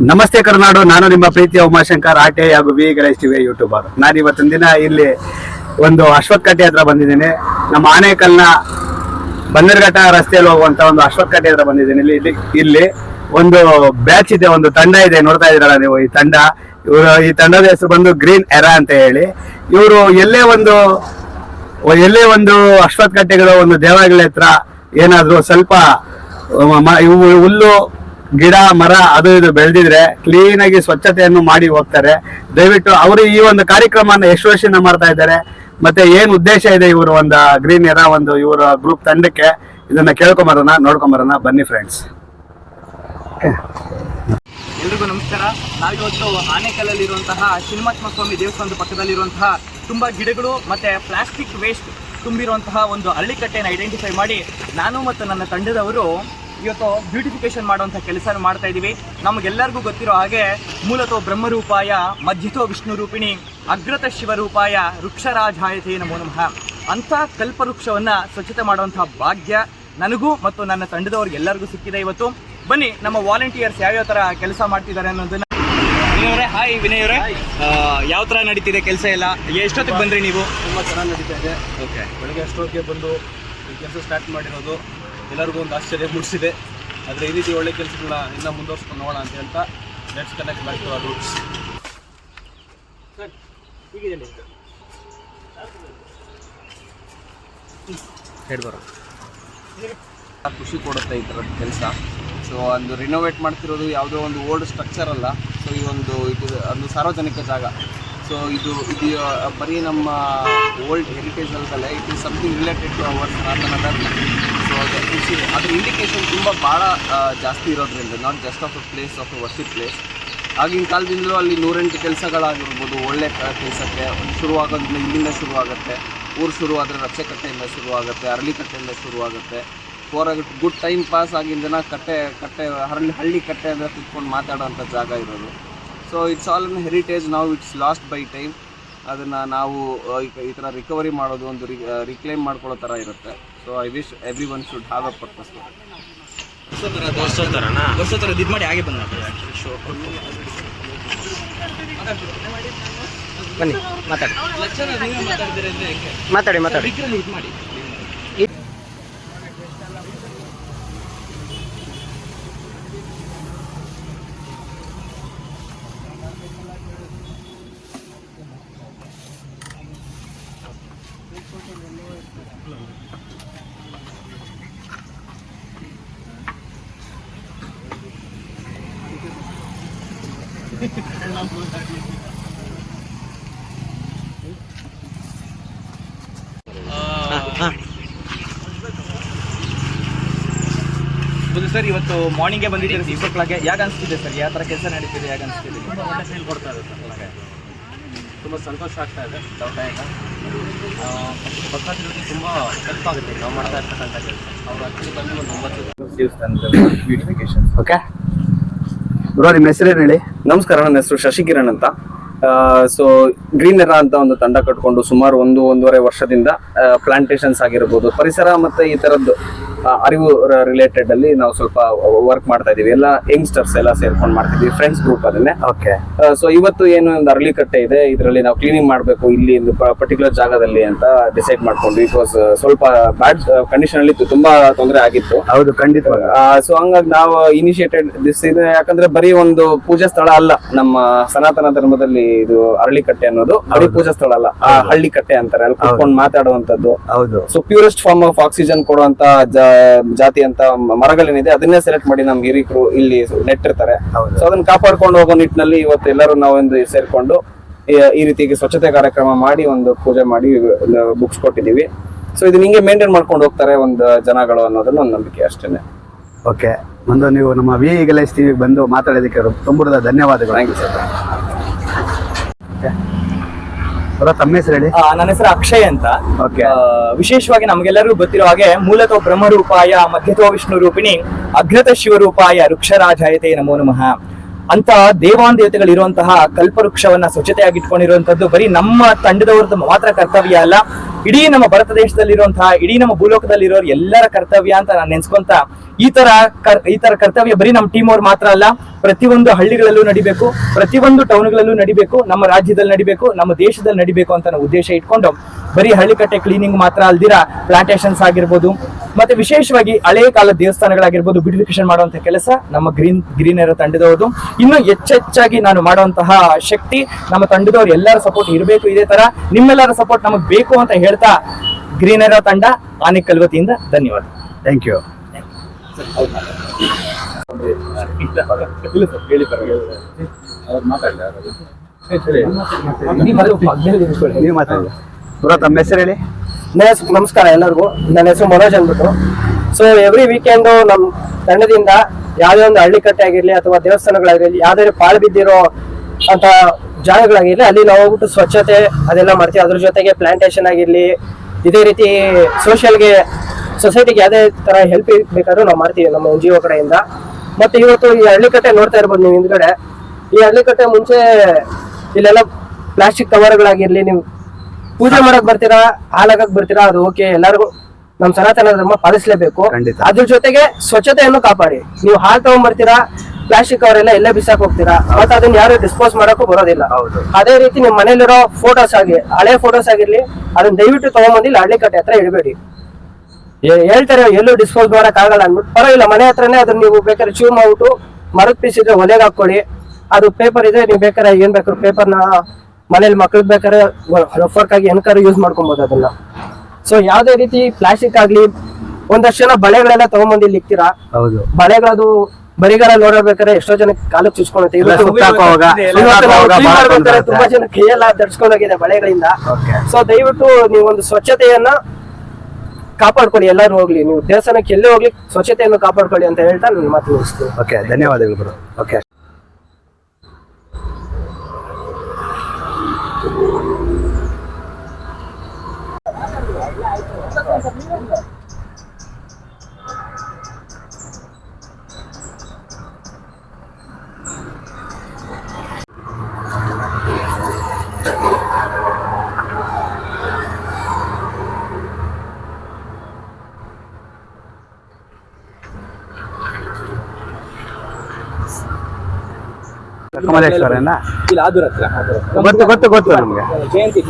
ನಮಸ್ತೆ ಕರ್ನಾಡು, ನಾನು ನಿಮ್ಮ ಪ್ರೀತಿಯ ಉಮಾಶಂಕರ್ ಆಟೆ ಹಾಗೂ ವಿ ಗಣೇಶ್ ಟಿವಿ ಯೂಟ್ಯೂಬರ್. ನಾನು ಇವತ್ತಿನ ದಿನ ಇಲ್ಲಿ ಒಂದು ಅಶ್ವತ್ಕಟ್ಟೆ ಹತ್ರ ಬಂದಿದ್ದೀನಿ. ನಮ್ಮ ಆನೇಕಲ್ನ ಬಂದರ್ಘಟ್ಟ ರಸ್ತೆಯಲ್ಲಿ ಹೋಗುವಂತ ಒಂದು ಅಶ್ವತ್ಕಟ್ಟೆ ಹತ್ರ ಬಂದಿದ್ದೀನಿ. ಇಲ್ಲಿ ಇಲ್ಲಿ- ಒಂದು ಬ್ಯಾಚ್ ಇದೆ, ಒಂದು ತಂಡ ಇದೆ. ನೋಡ್ತಾ ಇದ್ದೀರಲ್ಲ ನೀವು ಈ ತಂಡ. ಇವರು ಈ ತಂಡದ ಹೆಸರು ಬಂದು ಗ್ರೀನ್ ಎರಾ ಅಂತ ಹೇಳಿ. ಇವರು ಎಲ್ಲೇ ಒಂದು ಎಲ್ಲೇ ಒಂದು ಅಶ್ವತ್ಥಕಟ್ಟೆಗಳು ಒಂದು ದೇವಾಲಯಗಳ ಹತ್ರ ಏನಾದ್ರು ಸ್ವಲ್ಪ ಇವು ಹುಲ್ಲು, ಗಿಡ, ಮರ, ಅದು ಇದು ಬೆಳೆದಿದ್ರೆ ಕ್ಲೀನ್ ಆಗಿ ಸ್ವಚ್ಛತೆಯನ್ನು ಮಾಡಿ ಹೋಗ್ತಾರೆ. ದಯವಿಟ್ಟು ಅವರು ಈ ಒಂದು ಕಾರ್ಯಕ್ರಮನ ಎಷ್ಟು ವರ್ಷದಿಂದ ಮಾಡ್ತಾ ಇದ್ದಾರೆ, ಮತ್ತೆ ಏನ್ ಉದ್ದೇಶ ಇದೆ ಇವರು ಒಂದು ಗ್ರೀನ್ ಎರ ಒಂದು ಇವರ ಗ್ರೂಪ್ ತಂಡಕ್ಕೆ? ಇದನ್ನ ಕೇಳ್ಕೊಂಬರೋಣ, ನೋಡ್ಕೊಂಬರೋಣ, ಬನ್ನಿ ಫ್ರೆಂಡ್ಸ್ ಎಲ್ರಿಗೂ ನಮಸ್ಕಾರ. ನಾವಿವತ್ತು ಆನೆಕಲ್ಲಲ್ಲಿರುವಂತಹ ಸ್ವಾಮಿ ದೇವಸ್ಥಾನದ ಪಕ್ಕದಲ್ಲಿರುವಂತಹ ತುಂಬಾ ಗಿಡಗಳು ಮತ್ತೆ ಪ್ಲಾಸ್ಟಿಕ್ ವೇಸ್ಟ್ ತುಂಬಿರುವಂತಹ ಒಂದು ಹಳ್ಳಿಕಟ್ಟೆಯನ್ನು ಐಡೆಂಟಿಫೈ ಮಾಡಿ ನಾನು ಮತ್ತು ನನ್ನ ತಂಡದವರು ಇವತ್ತು ಬ್ಯೂಟಿಫಿಕೇಶನ್ ಮಾಡುವಂಥ ಕೆಲಸ ಮಾಡ್ತಾ ಇದ್ದೀವಿ. ನಮಗೆಲ್ಲರಿಗೂ ಗೊತ್ತಿರೋ ಹಾಗೆ ಮೂಲತಃ ಬ್ರಹ್ಮರೂಪಾಯ ಮಧ್ಯತೋ ವಿಷ್ಣು ರೂಪಿಣಿ ಅಗ್ರತ ಶಿವರೂಪಾಯ ವೃಕ್ಷರಾಜಾಯತೆ ನಮೋ ನಮಃ. ಅಂಥ ಕಲ್ಪವೃಕ್ಷವನ್ನ ಸ್ವಚ್ಛತೆ ಮಾಡುವಂಥ ಭಾಗ್ಯ ನನಗೂ ಮತ್ತು ನನ್ನ ತಂಡದವ್ರಿಗೆ ಎಲ್ಲರಿಗೂ ಸಿಕ್ಕಿದೆ ಇವತ್ತು. ಬನ್ನಿ ನಮ್ಮ ವಾಲಂಟಿಯರ್ಸ್ ಯಾವ್ಯಾವ ತರ ಕೆಲಸ ಮಾಡ್ತಿದ್ದಾರೆ ಅನ್ನೋದನ್ನ. ವಿನಯವರೇ ಹಾಯ್ ವಿನಯ್ ಅವರೇ. ಯಾವ ತರ ನಡೀತಿದೆ ಕೆಲಸ ಎಲ್ಲ? ಎಷ್ಟೊತ್ತಿಗೆ ಬಂದ್ರಿ ನೀವು? ತುಂಬ ಚೆನ್ನಾಗಿ ನಡೀತಾ ಇದೆ. ಓಕೆ ಬೆಳಗ್ಗೆ ಅಷ್ಟೊತ್ತಿಗೆ ಬಂದು ಕೆಲಸ ಸ್ಟಾರ್ಟ್ ಮಾಡಿರೋದು. ಎಲ್ಲರಿಗೂ ಒಂದು ಆಶ್ಚರ್ಯ ಮೂಡಿಸಿದೆ. ಆದರೆ ಈ ರೀತಿ ಒಳ್ಳೆ ಕೆಲಸಗಳ ಇನ್ನೂ ಮುಂದುವರ್ಸ್ಕೊಂಡು ನೋಡೋಣ ಅಂತ ಹೇಳ್ತಾ let's connect back to roots ಖುಷಿ ಕೊಡುತ್ತೆ ಈ ಥರದ ಕೆಲಸ? ಸೊ ಒಂದು ರಿನೋವೇಟ್ ಮಾಡ್ತಿರೋದು ಯಾವುದೋ ಒಂದು ಓಲ್ಡ್ ಸ್ಟ್ರಕ್ಚರ್ ಅಲ್ಲ. ಸೊ ಈ ಒಂದು ಇದು ಒಂದು ಸಾರ್ವಜನಿಕ ಜಾಗ. ಸೊ ಇದು ಇದು ಬರೀ ನಮ್ಮ old heritage ಅಲ್ದಲ್ಲ it is something related to our Sanatana Dharma so ಅದ್ರ ಇಂಡಿಕೇಶನ್ ತುಂಬ ಭಾಳ ಜಾಸ್ತಿ ಇರೋದ್ರಿಂದ not just of a place of a worship place ಆಗಿನ ಕಾಲದಿಂದಲೂ ಅಲ್ಲಿ ನೂರೆಂಟು ಕೆಲಸಗಳಾಗಿರ್ಬೋದು, ಒಳ್ಳೆ ಕೆಲಸಕ್ಕೆ. ಶುರುವಾಗೋದ್ರಿಂದ ಇಲ್ಲಿಂದ ಶುರುವಾಗುತ್ತೆ. ಊರು ಶುರುವಾದರೆ ರಚ್ಚೆಕಟ್ಟೆಯಿಂದ ಶುರುವಾಗುತ್ತೆ, ಅರಳಿಕಟ್ಟೆಯಿಂದ ಶುರುವಾಗುತ್ತೆ. ಫೋರ್ ಗುಡ್ ಟೈಮ್ ಪಾಸ್ ಆಗಿಂದನ ಕಟ್ಟೆ ಕಟ್ಟೆ, ಹರಳಿ, ಹಳ್ಳಿ ಕಟ್ಟೆ ಅಂದರೆ ಕುತ್ಕೊಂಡು ಮಾತಾಡೋಂಥ ಜಾಗ ಇರೋದು. So it's all in heritage ನಾವು ಇಟ್ಸ್ ಲಾಸ್ಟ್ ಬೈ ಟೈಮ್ ಅದನ್ನು ನಾವು ಈ- ಥರ ರಿಕವರಿ ಮಾಡೋದು ಒಂದು ರಿಕ್ಲೈಮ್ ಮಾಡ್ಕೊಳ್ಳೋ ಥರ ಇರುತ್ತೆ. So I wish everyone should have a purpose ವರ್ಷ ಥರನಾ ವರ್ಷ ಥರ ಇದು ಮಾಡಿ ಹಾಗೆ? ಬಂದ ಬನ್ನಿ ಮಾತಾಡಿ. ಮಾತಾಡಿ ಮಾತಾಡಿ ಇದು ಸರ್ ಇವತ್ತು ಮಾರ್ನಿಂಗೇ ಬಂದಿದ್ದೀರಿ ಸಿಕ್ಸ್ ಓ ಕ್ಲಾಕ್ಗೆ ಯಾಕೆ ಅನಿಸ್ತಿದೆ ಸರ್? ಯಾವ ಥರ ಕೆಲಸ ನಡೀತಿದೆ ಯಾಕೆ ಅನಿಸ್ತಿದೆ? ತುಂಬ ಒಳ್ಳೆ ಫೀಲ್ ಕೊಡ್ತಾ ಇದೆ ಸರ್ ತುಂಬ ಸಂತೋಷ ಆಗ್ತಾ ಇದೆ ದೌಟಾಯಕ ಭಕ್ತಾದಿಗಳಿಗೆ ತುಂಬ ಹೆಲ್ಪ್ ಆಗುತ್ತೆ ನಾವು ಮಾಡ್ತಾ ಇರ್ತಕ್ಕಂಥ ಕೆಲಸ. ಅವ್ರು ಬಂದು ಒಂದು ಒಂಬತ್ತು ದೇವಸ್ಥಾನದ ಬ್ಯೂಟಿಫಿಕೇಶನ್ ಓಕೆ ಬ್ರೋ ನಿಮ್ಮ ಹೆಸರೇನು ಹೇಳಿ? ನಮಸ್ಕಾರ ನನ್ನ ಹೆಸರು ಶಶಿಕಿರಣ್ ಅಂತ. ಸೊ ಗ್ರೀನ್ ಅಂತ ಒಂದು ತಂಡ ಕಟ್ಕೊಂಡು ಸುಮಾರು ಒಂದು ಒಂದೂವರೆ ವರ್ಷದಿಂದ ಪ್ಲಾಂಟೇಶನ್ಸ್ ಆಗಿರ್ಬೋದು ಪರಿಸರ ಮತ್ತು ಈ ತರದ್ದು ಆ, ಅರಿವು ರಿಲೇಟೆಡ್ ಅಲ್ಲಿ ನಾವು ಸ್ವಲ್ಪ ವರ್ಕ್ ಮಾಡ್ತಾ ಇದೀವಿ ಎಲ್ಲ ಯಂಗ್ಸ್ಟರ್ಸ್ ಎಲ್ಲ ಸೇರ್ಕೊಂಡು ಮಾಡ್ತಿದ್ವಿ ಫ್ರೆಂಡ್ಸ್ ಗ್ರೂಪ್ ಅದನ್ನೇ ಓಕೆ ಸೊ ಇವತ್ತು ಏನು ಒಂದು ಅರಳಿ ಕಟ್ಟೆ ಇದೆ ಇದರಲ್ಲಿ ನಾವು ಕ್ಲೀನಿಂಗ್ ಮಾಡಬೇಕು ಇಲ್ಲಿ ಒಂದು ಪರ್ಟಿಕ್ಯುಲರ್ ಜಾಗದಲ್ಲಿ ಅಂತ ಡಿಸೈಡ್ ಮಾಡ್ಕೊಂಡ್ವಿ. ಇಟ್ ವಾಸ್ ಸ್ವಲ್ಪ ಬ್ಯಾಡ್ ಕಂಡೀಷನ್ ಅಲ್ಲಿ ತುಂಬಾ ತೊಂದರೆ ಆಗಿತ್ತು. ಹೌದು ಖಂಡಿತ ಸೊ ಹಂಗಾಗಿ ನಾವು ಇನಿಷಿಯೇಟೆಡ್ ದಿಸ್ ಇದು. ಯಾಕಂದ್ರೆ ಬರೀ ಒಂದು ಪೂಜಾ ಸ್ಥಳ ಅಲ್ಲ ನಮ್ಮ ಸನಾತನ ಧರ್ಮದಲ್ಲಿ ಇದು ಅರಳಿಕಟ್ಟೆ ಅನ್ನೋದು ಬರೀ ಪೂಜಾ ಸ್ಥಳ ಅಲ್ಲ ಆ ಹಳ್ಳಿ ಕಟ್ಟೆ ಅಂತಾರೆ. ಅಲ್ಲಿ ಕುತ್ಕೊಂಡು ಮಾತಾಡುವಂತದ್ದು ಹೌದು. So purest form of oxygen ಕೊಡುವಂತ ಜಾತಿ ಅಂತ ಮರಗಳೇನಿದೆ ಅದನ್ನೇ ಸೆಲೆಕ್ಟ್ ಮಾಡಿ ನಮ್ಮ ಹಿರಿಕರು ಇಲ್ಲಿ ನೆಟ್ಟಿರ್ತಾರೆ. ಸೊ ಅದನ್ನ ಕಾಪಾಡ್ಕೊಂಡು ಹೋಗೋ ನಿಟ್ಟಿನಲ್ಲಿ ಇವತ್ತು ಎಲ್ಲರೂ ನಾವೊಂದು ಸೇರ್ಕೊಂಡು ಈ- ರೀತಿಗೆ ಸ್ವಚ್ಛತೆ ಕಾರ್ಯಕ್ರಮ ಮಾಡಿ ಒಂದು ಪೂಜೆ ಮಾಡಿ ಬುಕ್ಸ್ ಕೊಟ್ಟಿದ್ದೀವಿ. ಸೊ ಇದನ್ನ ಹಿಂಗೆ ಮೇಂಟೈನ್ ಮಾಡ್ಕೊಂಡು ಹೋಗ್ತಾರೆ ಒಂದು ಜನಗಳು ಅನ್ನೋದನ್ನ ಒಂದು ನಂಬಿಕೆ ಅಷ್ಟೇನೆ. ಓಕೆ ಒಂದು ನೀವು ನಮ್ಮ ವಿ ಗಲೇಶ್ ಟಿವಿಗೆ ಬಂದು ಮಾತಾಡೋದಕ್ಕೆ ತುಂಬ ಧನ್ಯವಾದಗಳು. ಥ್ಯಾಂಕ್ ಯು ಸರ್ ಬರೋ ತಮ್ಮ ಹೆಸರು ಹೇಳಿ. ಆ, ನನ್ನ ಹೆಸರು ಅಕ್ಷಯ್ ಅಂತ. ಆ, ವಿಶೇಷವಾಗಿ ನಮಗೆಲ್ಲರಿಗೂ ಗೊತ್ತಿರೋ ಹಾಗೆ ಮೂಲತಃ ಬ್ರಹ್ಮರೂಪಾಯ ಮಧ್ಯತೋ ವಿಷ್ಣು ರೂಪಿಣಿ ಅಗ್ರತ ಶಿವರೂಪಾಯ ವೃಕ್ಷರಾಜಾಯತೆ ನಮೋ ನಮಃ. ಅಂತ ದೇವಾನ್ ದೇವತೆಗಳಿರುವಂತಹ ಕಲ್ಪವೃಕ್ಷವನ್ನ ಸ್ವಚ್ಛತೆಯಾಗಿ ಇಟ್ಕೊಂಡಿರುವಂತದ್ದು ಬರೀ ನಮ್ಮ ತಂಡದವ್ರದ್ದು ಮಾತ್ರ ಕರ್ತವ್ಯ ಅಲ್ಲ, ಇಡೀ ನಮ್ಮ ಭಾರತ ದೇಶದಲ್ಲಿರುವಂತಹ ಇಡೀ ನಮ್ಮ ಭೂಲೋಕದಲ್ಲಿರೋರು ಎಲ್ಲರ ಕರ್ತವ್ಯ ಅಂತ ನಾನು ನೆನ್ಸ್ಕೊಂತ, ಈ ತರ ಈ ತರ ಕರ್ತವ್ಯ ಬರೀ ನಮ್ಮ ಟೀಮ್ ಅವ್ರು ಮಾತ್ರ ಅಲ್ಲ, ಪ್ರತಿಯೊಂದು ಹಳ್ಳಿಗಳಲ್ಲೂ ನಡಿಬೇಕು, ಪ್ರತಿಯೊಂದು ಟೌನ್ಗಳಲ್ಲೂ ನಡಿಬೇಕು, ನಮ್ಮ ರಾಜ್ಯದಲ್ಲಿ ನಡಿಬೇಕು, ನಮ್ಮ ದೇಶದಲ್ಲಿ ನಡಿಬೇಕು ಅಂತ ಉದ್ದೇಶ ಇಟ್ಕೊಂಡು ಬರೀ ಹಳ್ಳಿಕಟ್ಟೆ ಕ್ಲೀನಿಂಗ್ ಮಾತ್ರ ಅಲ್ದಿರ ಪ್ಲಾಂಟೇಶನ್ಸ್ ಆಗಿರ್ಬೋದು ಮತ್ತೆ ವಿಶೇಷವಾಗಿ ಹಳೆಯ ಕಾಲದ ದೇವಸ್ಥಾನಗಳಾಗಿರ್ಬೋದು ಬ್ಯೂಟಿಫಿಕೇಶನ್ ಮಾಡುವಂತ ಕೆಲಸ ನಮ್ಮ ಗ್ರೀನ್ ಗ್ರೀನ್ ತಂಡದವರು ತಂಡದವ್ರದ್ದು. ಇನ್ನು ಹೆಚ್ಚೆಚ್ಚಾಗಿ ನಾನು ಮಾಡುವಂತಹ ಶಕ್ತಿ ನಮ್ಮ ತಂಡದವ್ರು ಎಲ್ಲರ ಸಪೋರ್ಟ್ ಇರಬೇಕು ಇದೇ ತರ. ನಿಮ್ಮೆಲ್ಲರ ಸಪೋರ್ಟ್ ನಮಗೆ ಬೇಕು ಅಂತ ಹೇಳ್ತಾ ಗ್ರೀನ್ ಏರೋ ತಂಡ ಆನೆ ಕಲ್ವತಿಯಿಂದ ಧನ್ಯವಾದ. ಥ್ಯಾಂಕ್ ಯು ನೀವು ಬ್ರೋ ತಮ್ಮ ಹೆಸರು ಹೇಳಿ. ನಮಸ್- ನಮಸ್ಕಾರ ಎಲ್ಲರಿಗೂ. ನನ್ನ ಹೆಸರು ಮನೋಜ್ ಅಂದ್ಬಿಟ್ಟು. ಸೊ ಎವ್ರಿ ವೀಕೆಂಡ್ ನಮ್ಮ ತಂಡದಿಂದ ಯಾವುದೇ ಒಂದು ಹಳ್ಳಿ ಕಟ್ಟೆ ಆಗಿರಲಿ ಅಥವಾ ದೇವಸ್ಥಾನಗಳಾಗಿರಲಿ ಯಾವ್ದಾದ್ರು ಪಾಳು ಬಿದ್ದಿರೋ ಅಂತ ಜಾಗಗಳಾಗಿರಲಿ, ಅಲ್ಲಿ ನಾವು ಹೋಗ್ಬಿಟ್ಟು ಸ್ವಚ್ಛತೆ ಅದೆಲ್ಲ ಮಾಡ್ತೀವಿ. ಅದ್ರ ಜೊತೆಗೆ ಪ್ಲಾಂಟೇಶನ್ ಆಗಿರಲಿ, ಇದೇ ರೀತಿ ಸೋಷಿಯಲ್ಗೆ ಸೊಸೈಟಿಗೆ ಯಾವುದೇ ಥರ ಹೆಲ್ಪ್ ಬೇಕಾದ್ರೂ ನಾವು ಮಾಡ್ತೀವಿ ನಮ್ಮ ಎನ್ ಜಿ ಒ ಕಡೆಯಿಂದ. ಮತ್ತು ಇವತ್ತು ಈ ಹಳ್ಳಿಕಟ್ಟೆ ನೋಡ್ತಾ ಇರ್ಬೋದು ನೀವು ಹಿಂದ್ಗಡೆ. ಈ ಹಳ್ಳಿಕಟ್ಟೆ ಮುಂಚೆ ಇಲ್ಲೆಲ್ಲ ಪ್ಲಾಸ್ಟಿಕ್ ಕವರ್ಗಳಾಗಿರಲಿ ನೀವು ಪೂಜೆ ಮಾಡಕ್ ಬರ್ತೀರಾ ಹಾಲಾಗಕ್ ಬರ್ತೀರಾ ಅದು ಓಕೆ ಎಲ್ಲರಿಗೂ ನಮ್ ಸನಾತನ ಧರ್ಮ ಪಾಲಿಸಲೇಬೇಕು. ಖಂಡಿತ. ಅದ್ರ ಜೊತೆಗೆ ಸ್ವಚ್ಛತೆಯನ್ನು ಕಾಪಾಡಿ. ನೀವು ಹಾಲ್ ತಗೊಂಡ್ ಬರ್ತೀರಾ ಪ್ಲಾಸ್ಟಿಕ್ ಅವರೆಲ್ಲ ಎಲ್ಲೇ ಬಿಸಾಕ್ ಹೋಗ್ತೀರಾ ಮತ್ತೆ ಅದನ್ನ ಯಾರು ಡಿಸ್ಪೋಸ್ ಮಾಡಕ್ಕೂ ಬರೋದಿಲ್ಲ. ಹೌದು. ಅದೇ ರೀತಿ ನಿಮ್ ಮನೇಲಿರೋ ಫೋಟೋಸ್ ಆಗಿ ಹಳೆ ಫೋಟೋಸ್ ಆಗಿರ್ಲಿ ಅದನ್ನ ದಯವಿಟ್ಟು ತಗೊಂಬಂದಿಲ್ಲ ಹಳ್ಳಿ ಕಟ್ಟೆ ಹತ್ರ ಇಡಬೇಡಿ. ಹೇಳ್ತಾರೆ ಎಲ್ಲೂ ಡಿಸ್ಪೋಸ್ ಮಾಡಕ್ ಆಗಲ್ಲ ಅಂದ್ಬಿಟ್ಟು. ಪರವಾಗಿಲ್ಲ ಮನೆ ಹತ್ರನೇ ಅದನ್ನ ನೀವು ಬೇಕಾದ್ರೆ ಚೂ ಮಾಡ್ಬಿಟ್ಟು ಮರದ ಪೀಸ್ ಇದ್ರೆ ಒಲೆಗೆ ಹಾಕೊಳ್ಳಿ ಅದು ಪೇಪರ್ ಇದೆ ನೀವು ಬೇಕಾದ್ರೆ ಏನ್ ಬೇಕಾದ್ರೂ ಪೇಪರ್ನ ಮನೇಲಿ ಮಕ್ಕಳು ಬೇಕಾದ್ರೆ ರಫರ್ಕ್ ಆಗಿ ಹೆಣ್ಕಾರು ಯೂಸ್ ಮಾಡ್ಕೊಬೋದು ಅದನ್ನ. ಸೊ ಯಾವ್ದೇ ರೀತಿ ಪ್ಲಾಸ್ಟಿಕ್ ಆಗ್ಲಿ ಒಂದಷ್ಟು ಜನ ಬಳೆಗಳೆಲ್ಲ ಇಲ್ಲಿ ಇಕ್ತೀರಾ? ಹೌದು. ಬಳೆಗಳದು ಬರಿಗಾಲ ನೋಡಬೇಕಾದ್ರೆ ಎಷ್ಟೋ ಜನ ಕಾಲಕ್ಕೆ ಮಾಡ್ಬೇಕಾದ್ರೆ ತುಂಬಾ. ಜನ ಕೈಯೆಲ್ಲ ಧರಿಸ್ಕೊಂಡೋಗಿದೆ ಬಳೆಗಳಿಂದ. ಸೊ ದಯವಿಟ್ಟು ನೀವು ಒಂದು ಸ್ವಚ್ಛತೆಯನ್ನ ಕಾಪಾಡ್ಕೊಳ್ಳಿ ಎಲ್ಲರೂ ಹೋಗ್ಲಿ. ನೀವು ದೇವಸ್ಥಾನಕ್ಕೆ ಎಲ್ಲೇ ಹೋಗ್ಲಿ ಸ್ವಚ್ಛತೆಯನ್ನು ಕಾಪಾಡ್ಕೊಳ್ಳಿ ಅಂತ ಹೇಳ್ತಾ ನನ್ನ ಮಾತು ಮುಗಿಸ್ತೀನಿ. ಓಕೆ ಧನ್ಯವಾದಗಳು ಬ್ರೋ ಓಕೆ. ಕಮಲೇಶ್ವರನ ಇಲ್ಲ ಆದುರ ಹತ್ರ ಗೊತ್ತು ಗೊತ್ತು ಗೊತ್ತು ನಮ್ಗೆ. ಜಯಂತಿ